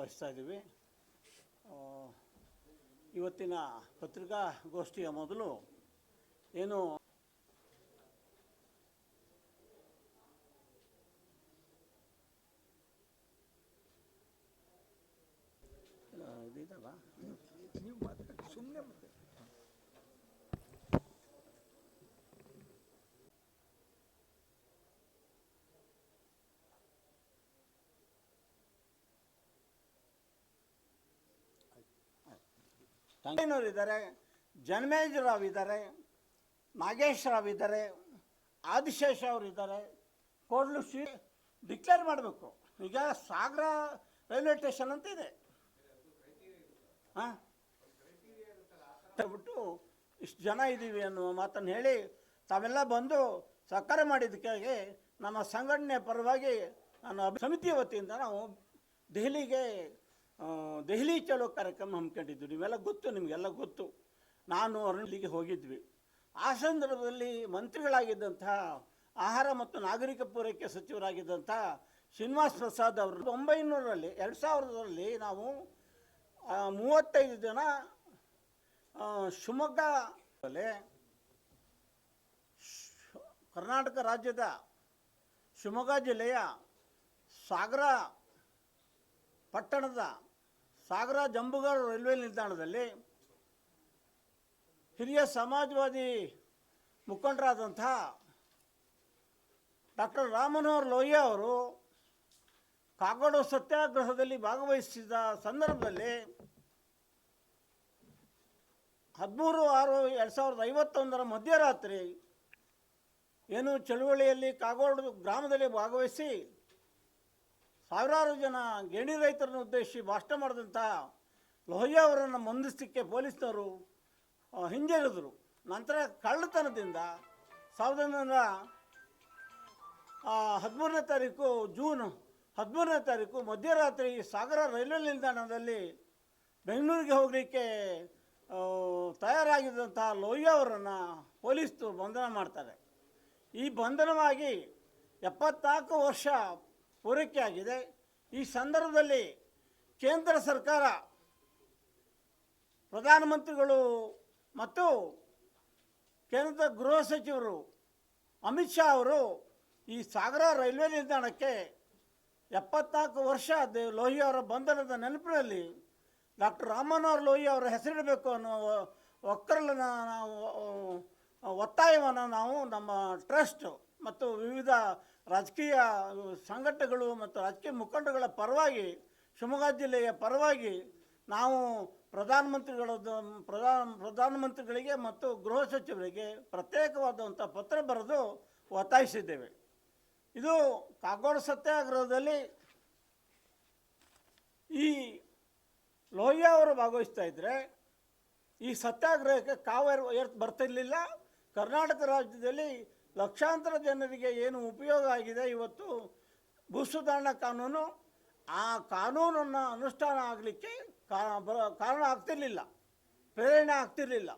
ಬಯಸ್ತಾ ಇದ್ದೀವಿ. ಇವತ್ತಿನ ಪತ್ರಿಕಾಗೋಷ್ಠಿಯ ಮೊದಲು ಏನು ಇದಲ್ಲ ನೀವು ಮಾತಾಡಿ ಸುಮ್ಮನೆ ಮಾತಾಡಿ ಇದ್ದಾರೆ ರಾವ್ ಇದ್ದಾರೆ, ನಾಗೇಶ್ ರಾವ್ ಇದ್ದಾರೆ, ಆದಿಶೇಷ ಅವರು ಇದ್ದಾರೆ. ಕೋಡ್ಲು ಶ್ರೀ ಡಿಕ್ಲೇರ್ ಮಾಡಬೇಕು. ಈಗ ಸಾಗರ ರೈಲ್ವೆ ಸ್ಟೇಷನ್ ಅಂತ ಇದೆ. ಹಾಂ? ಹೇಳ್ಬಿಟ್ಟು ಇಷ್ಟು ಜನ ಇದ್ದೀವಿ ಅನ್ನುವ ಮಾತನ್ನು ಹೇಳಿ ತಾವೆಲ್ಲ ಬಂದು ಸಹಕಾರ ಮಾಡಿದ್ದಕ್ಕಾಗಿ ನಮ್ಮ ಸಂಘಟನೆ ಪರವಾಗಿ ನಾನು ಸಮಿತಿ ವತಿಯಿಂದ ನಾವು ದೆಹಲಿಗೆ ದೆಹಲಿ ಚಲೋ ಕಾರ್ಯಕ್ರಮ ಹಮ್ಮಿಕೊಂಡಿದ್ವಿ. ನೀವೆಲ್ಲ ಗೊತ್ತು, ನಿಮಗೆಲ್ಲ ಗೊತ್ತು. ನಾನು ಅರುಣಿಗೆ ಹೋಗಿದ್ವಿ. ಆ ಸಂದರ್ಭದಲ್ಲಿ ಮಂತ್ರಿಗಳಾಗಿದ್ದಂತಹ ಆಹಾರ ಮತ್ತು ನಾಗರಿಕ ಪೂರೈಕೆ ಸಚಿವರಾಗಿದ್ದಂಥ ಶ್ರೀನಿವಾಸ್ ಪ್ರಸಾದ್ ಅವರು, ಒಂಬೈನೂರರಲ್ಲಿ, ಎರಡು ಸಾವಿರದಲ್ಲಿ ನಾವು ಮೂವತ್ತೈದು ಜನ ಶಿವಮೊಗ್ಗ ಕರ್ನಾಟಕ ರಾಜ್ಯದ ಶಿವಮೊಗ್ಗ ಜಿಲ್ಲೆಯ ಸಾಗರ ಪಟ್ಟಣದ ಸಾಗರ ಜಂಬುಗಾರ್ ರೈಲ್ವೆ ನಿಲ್ದಾಣದಲ್ಲಿ ಹಿರಿಯ ಸಮಾಜವಾದಿ ಮುಖಂಡರಾದಂಥ ಡಾಕ್ಟರ್ ರಾಮನೋಹರ್ ಲೋಹಿಯಾ ಅವರು ಕಾಗೋಡು ಸತ್ಯಾಗ್ರಹದಲ್ಲಿ ಭಾಗವಹಿಸಿದ ಸಂದರ್ಭದಲ್ಲಿ ಹದಿಮೂರು ಆರು ಎರಡು ಸಾವಿರದ ಐವತ್ತೊಂದರ ಮಧ್ಯರಾತ್ರಿ ಏನು ಚಳುವಳಿಯಲ್ಲಿ ಕಾಗೋಡು ಗ್ರಾಮದಲ್ಲಿ ಭಾಗವಹಿಸಿ ಸಾವಿರಾರು ಜನ ಗೇಣಿ ರೈತರನ್ನು ಉದ್ದೇಶಿಸಿ ಭಾಷಣ ಮಾಡಿದಂಥ ಲೋಹಿಯಾ ಅವರನ್ನು ಮಂದಿಸ್ಲಿಕ್ಕೆ ಪೊಲೀಸ್ನವರು ಹಿಂಜರಿದ್ರು. ನಂತರ ಕಳ್ಳತನದಿಂದ ಸಾವಿರದ ಒಂಬೈನೂರ ಹದಿಮೂರನೇ ತಾರೀಕು ಜೂನ್, ಹದಿಮೂರನೇ ತಾರೀಕು ಮಧ್ಯರಾತ್ರಿ ಸಾಗರ ರೈಲ್ವೆ ನಿಲ್ದಾಣದಲ್ಲಿ ಬೆಂಗಳೂರಿಗೆ ಹೋಗಲಿಕ್ಕೆ ತಯಾರಾಗಿದ್ದಂಥ ಲೋಹಿಯಾ ಅವರನ್ನು ಪೊಲೀಸರು ಬಂಧನ ಮಾಡ್ತಾರೆ. ಈ ಬಂಧನವಾಗಿ ಎಪ್ಪತ್ನಾಲ್ಕು ವರ್ಷ ಪೂರೈಕೆ ಆಗಿದೆ ಈ ಸಂದರ್ಭದಲ್ಲಿ ಕೇಂದ್ರ ಸರ್ಕಾರ ಪ್ರಧಾನಮಂತ್ರಿಗಳು ಮತ್ತು ಕೇಂದ್ರದ ಗೃಹ ಸಚಿವರು ಅಮಿತ್ ಶಾ ಅವರು ಈ ಸಾಗರ ರೈಲ್ವೆ ನಿಲ್ದಾಣಕ್ಕೆ ಎಪ್ಪತ್ನಾಲ್ಕು ವರ್ಷ ಲೋಹಿ ಅವರ ಬಂಧನದ ನೆನಪಿನಲ್ಲಿ ಡಾಕ್ಟರ್ ರಾಮನೋಹರ್ ಲೋಹಿ ಅವರ ಹೆಸರಿಡಬೇಕು ಅನ್ನೋ ಒಕ್ಕರಲನ್ನ ನಾವು ಒತ್ತಾಯವನ್ನು ನಾವು ನಮ್ಮ ಟ್ರಸ್ಟ್ ಮತ್ತು ವಿವಿಧ ರಾಜಕೀಯ ಸಂಘಟನೆಗಳು ಮತ್ತು ರಾಜಕೀಯ ಮುಖಂಡಗಳ ಪರವಾಗಿ, ಶಿವಮೊಗ್ಗ ಜಿಲ್ಲೆಯ ಪರವಾಗಿ ನಾವು ಪ್ರಧಾನಮಂತ್ರಿಗಳ, ಪ್ರಧಾನ, ಪ್ರಧಾನಮಂತ್ರಿಗಳಿಗೆ ಮತ್ತು ಗೃಹ ಸಚಿವರಿಗೆ ಪ್ರತ್ಯೇಕವಾದಂಥ ಪತ್ರ ಬರೆದು ಒತ್ತಾಯಿಸಿದ್ದೇವೆ. ಇದು ಕಾಗೋಡ ಸತ್ಯಾಗ್ರಹದಲ್ಲಿ ಈ ಲೋಹಿಯಾ ಅವರು ಭಾಗವಹಿಸ್ತಾ ಇದ್ದರೆ ಈ ಸತ್ಯಾಗ್ರಹಕ್ಕೆ ಕಾವೇರಿ ಏರ್ ಬರ್ತಿರ್ಲಿಲ್ಲ. ಕರ್ನಾಟಕ ರಾಜ್ಯದಲ್ಲಿ ಲಕ್ಷಾಂತರ ಜನರಿಗೆ ಏನು ಉಪಯೋಗ ಆಗಿದೆ ಇವತ್ತು ಭೂಸುಧಾರಣಾ ಕಾನೂನು, ಆ ಕಾನೂನನ್ನು ಅನುಷ್ಠಾನ ಆಗಲಿಕ್ಕೆ ಕಾರಣ ಆಗ್ತಿರ್ಲಿಲ್ಲ, ಪ್ರೇರಣೆ ಆಗ್ತಿರ್ಲಿಲ್ಲ.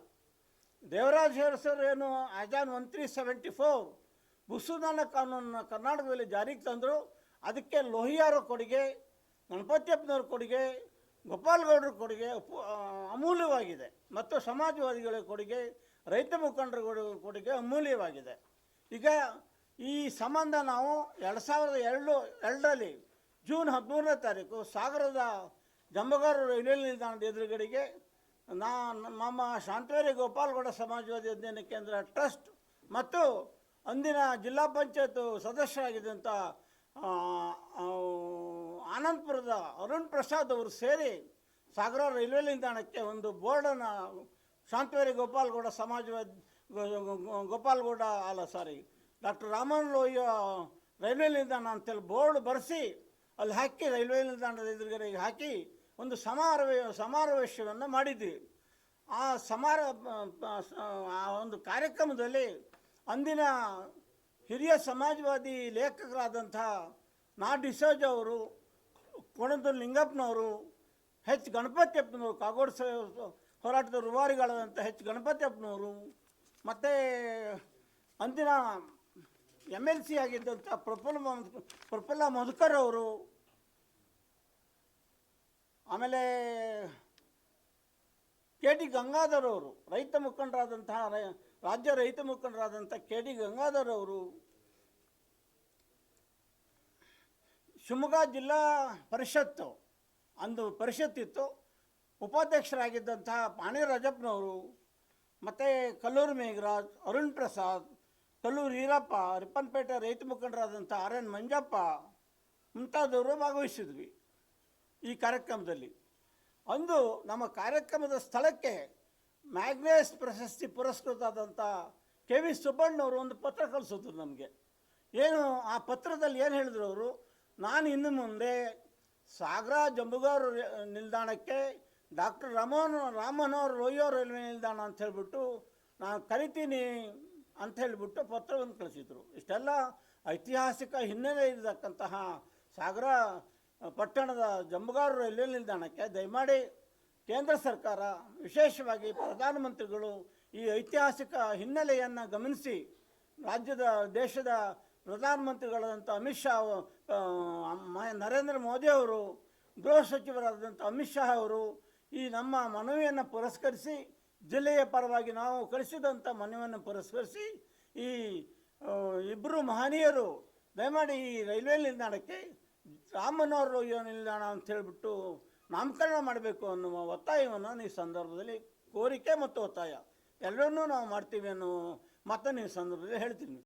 ದೇವರಾಜ್ ಅರಸರು ಏನು ಆಜಾನ್ ಒನ್ ತ್ರೀ ಸೆವೆಂಟಿ ಫೋರ್ ಭೂಸುಧಾರಣಾ ಕಾನೂನನ್ನು ಕರ್ನಾಟಕದಲ್ಲಿ ಜಾರಿಗೆ ತಂದರು, ಅದಕ್ಕೆ ಲೋಹಿಯಾರ ಕೊಡುಗೆ ಗಣಪತಿಯಪ್ಪನವ್ರ ಕೊಡುಗೆ, ಗೋಪಾಲಗೌಡರ ಕೊಡುಗೆ ಅಮೂಲ್ಯವಾಗಿದೆ. ಮತ್ತು ಸಮಾಜವಾದಿಗಳ ಕೊಡುಗೆ, ರೈತ ಮುಖಂಡರ ಕೊಡು- ಕೊಡುಗೆ ಅಮೂಲ್ಯವಾಗಿದೆ. ಈಗ ಈ ಸಂಬಂಧ ನಾವು ಎರಡು ಸಾವಿರದ ಎರಡು, ಎರಡರಲ್ಲಿ ಜೂನ್ ಹದಿಮೂರನೇ ತಾರೀಕು ಸಾಗರದ ಜಂಬಗಾರ ರೈಲ್ವೆ ನಿಲ್ದಾಣದ ಎದುರುಗಡೆಗೆ ನಾ, ನಮ್ಮ ಶಾಂತವೇರಿ ಗೋಪಾಲ್ಗೌಡ ಸಮಾಜವಾದಿ ಅಧ್ಯಯನ ಕೇಂದ್ರ ಟ್ರಸ್ಟ್ ಮತ್ತು ಅಂದಿನ ಜಿಲ್ಲಾ ಪಂಚಾಯತ್ ಸದಸ್ಯರಾಗಿದ್ದಂಥ ಆನಂದಪುರದ ಅರುಣ್ ಪ್ರಸಾದ್ ಅವರು ಸೇರಿ ಸಾಗರ ರೈಲ್ವೆ ನಿಲ್ದಾಣಕ್ಕೆ ಒಂದು ಬೋರ್ಡನ್ನು ಶಾಂತವೇರಿ ಗೋಪಾಲ್ಗೌಡ ಸಮಾಜವಾದಿ ಗೋಪಾಲಗೌಡ ಅಲ್ಲ sorry doctor Raman Lohia railway ನಿಲ್ದಾಣ ಅಂತೇಳಿ ಬೋರ್ಡ್ ಬರೆಸಿ ಅಲ್ಲಿ ಹಾಕಿ, ರೈಲ್ವೆ ನಿಲ್ದಾಣದ ಎದುರುಗಡೆಗೆ ಹಾಕಿ ಒಂದು ಸಮಾರೋಹ ಸಮಾರವೇಶವನ್ನು ಮಾಡಿದ್ವಿ. ಆ ಸಮಾರ, ಆ ಒಂದು ಕಾರ್ಯಕ್ರಮದಲ್ಲಿ ಅಂದಿನ ಹಿರಿಯ ಸಮಾಜವಾದಿ ಲೇಖಕರಾದಂಥ ನಾ ಡಿಸೋಜ ಅವರು ಕೊಣದ ಲಿಂಗಪ್ಪನವರು ಹೆಚ್ ಗಣಪತಿಯಪ್ಪನವರು, ಕಾಗೋಡು ಹೋರಾಟದ ರೂವಾರಿಗಳಾದಂಥ ಹೆಚ್ ಗಣಪತಿಯಪ್ಪನವರು ಮತ್ತು ಅಂದಿನ ಎಂ ಎಲ್ ಸಿ ಆಗಿದ್ದಂಥ ಪ್ರಫುಲ್ಲ ಮಧು, ಪ್ರಫುಲ್ಲ ಮಧುಕರ್ ಅವರು, ಆಮೇಲೆ ಕೆ ಡಿ ಗಂಗಾಧರ್ ಅವರು, ರೈತ ಮುಖಂಡರಾದಂತಹ ರಾಜ್ಯ ರೈತ ಮುಖಂಡರಾದಂಥ ಕೆ ಡಿ ಗಂಗಾಧರ್ ಅವರು, ಶಿವಮೊಗ್ಗ ಜಿಲ್ಲಾ ಪರಿಷತ್ತು ಅಂದು ಪರಿಷತ್ತಿತ್ತು ಉಪಾಧ್ಯಕ್ಷರಾಗಿದ್ದಂತಹ ಪಾಣಿ ರಾಜಪ್ಪನವರು ಮತ್ತು ಕಲ್ಲೂರು ಮೇಘರಾಜ್, ಅರುಣ್ ಪ್ರಸಾದ್, ಕಲ್ಲೂರು ಈರಪ್ಪ ರಿಪ್ಪನ್ಪೇಟೆ ರೈತ ಮುಖಂಡರಾದಂಥ ಆರ್ ಎನ್ ಮಂಜಪ್ಪ ಮುಂತಾದವರು ಭಾಗವಹಿಸಿದ್ವಿ ಈ ಕಾರ್ಯಕ್ರಮದಲ್ಲಿ. ಅಂದು ನಮ್ಮ ಕಾರ್ಯಕ್ರಮದ ಸ್ಥಳಕ್ಕೆ ಮ್ಯಾಗ್ನೇಸ್ ಪ್ರಶಸ್ತಿ ಪುರಸ್ಕೃತಾದಂಥ ಕೆ ವಿ ಸುಬ್ಬಣ್ಣವರು ಒಂದು ಪತ್ರ ಕಳಿಸಿದ್ರು ನಮಗೆ. ಏನು, ಆ ಪತ್ರದಲ್ಲಿ ಏನು ಹೇಳಿದ್ರು ಅವರು? ನಾನು ಇನ್ನು ಮುಂದೆ ಸಾಗರ ಜಂಬುಗಾರು ನಿಲ್ದಾಣಕ್ಕೆ ಡಾಕ್ಟರ್ ರಮೋನ್, ರಾಮನೋರ್ ರೋಯೋ ರೈಲ್ವೆ ನಿಲ್ದಾಣ ಅಂತ ಹೇಳ್ಬಿಟ್ಟು ನಾನು ಕರಿತೀನಿ ಅಂತ ಹೇಳಿಬಿಟ್ಟು ಪತ್ರವನ್ನು ಕಳಿಸಿದರು. ಇಷ್ಟೆಲ್ಲ ಐತಿಹಾಸಿಕ ಹಿನ್ನೆಲೆ ಇರತಕ್ಕಂತಹ ಸಾಗರ ಪಟ್ಟಣದ ಜಂಬುಗಾರು ರೈಲ್ವೆ ನಿಲ್ದಾಣಕ್ಕೆ ದಯಮಾಡಿ ಕೇಂದ್ರ ಸರ್ಕಾರ ವಿಶೇಷವಾಗಿ ಪ್ರಧಾನಮಂತ್ರಿಗಳು ಈ ಐತಿಹಾಸಿಕ ಹಿನ್ನೆಲೆಯನ್ನು ಗಮನಿಸಿ, ರಾಜ್ಯದ, ದೇಶದ ಪ್ರಧಾನಮಂತ್ರಿಗಳಾದಂಥ ಅಮಿತ್ ಶಾ ನರೇಂದ್ರ ಮೋದಿ ಅವರು, ಗೃಹ ಸಚಿವರಾದಂಥ ಅಮಿತ್ ಶಾ ಅವರು ಈ ನಮ್ಮ ಮನವಿಯನ್ನು ಪುರಸ್ಕರಿಸಿ, ಜಿಲ್ಲೆಯ ಪರವಾಗಿ ನಾವು ಕಳಿಸಿದಂಥ ಮನವಿಯನ್ನು ಪುರಸ್ಕರಿಸಿ, ಈ ಇಬ್ಬರು ಮಹನೀಯರು ದಯಮಾಡಿ ಈ ರೈಲ್ವೆ ನಿಲ್ದಾಣಕ್ಕೆ ರಾಮನವರ ನಿಲ್ದಾಣ ಅಂತ ಹೇಳಿಬಿಟ್ಟು ನಾಮಕರಣ ಮಾಡಬೇಕು ಅನ್ನುವ ಒತ್ತಾಯವನ್ನು ಈ ಸಂದರ್ಭದಲ್ಲಿ ಕೋರಿಕೆ ಮತ್ತು ಒತ್ತಾಯ. ಎಲ್ಲರನ್ನೂ ನಾವು ಮಾಡ್ತೀವಿ ಅನ್ನೋ ಮಾತನ್ನು ಈ ಸಂದರ್ಭದಲ್ಲಿ ಹೇಳ್ತೀನಿ.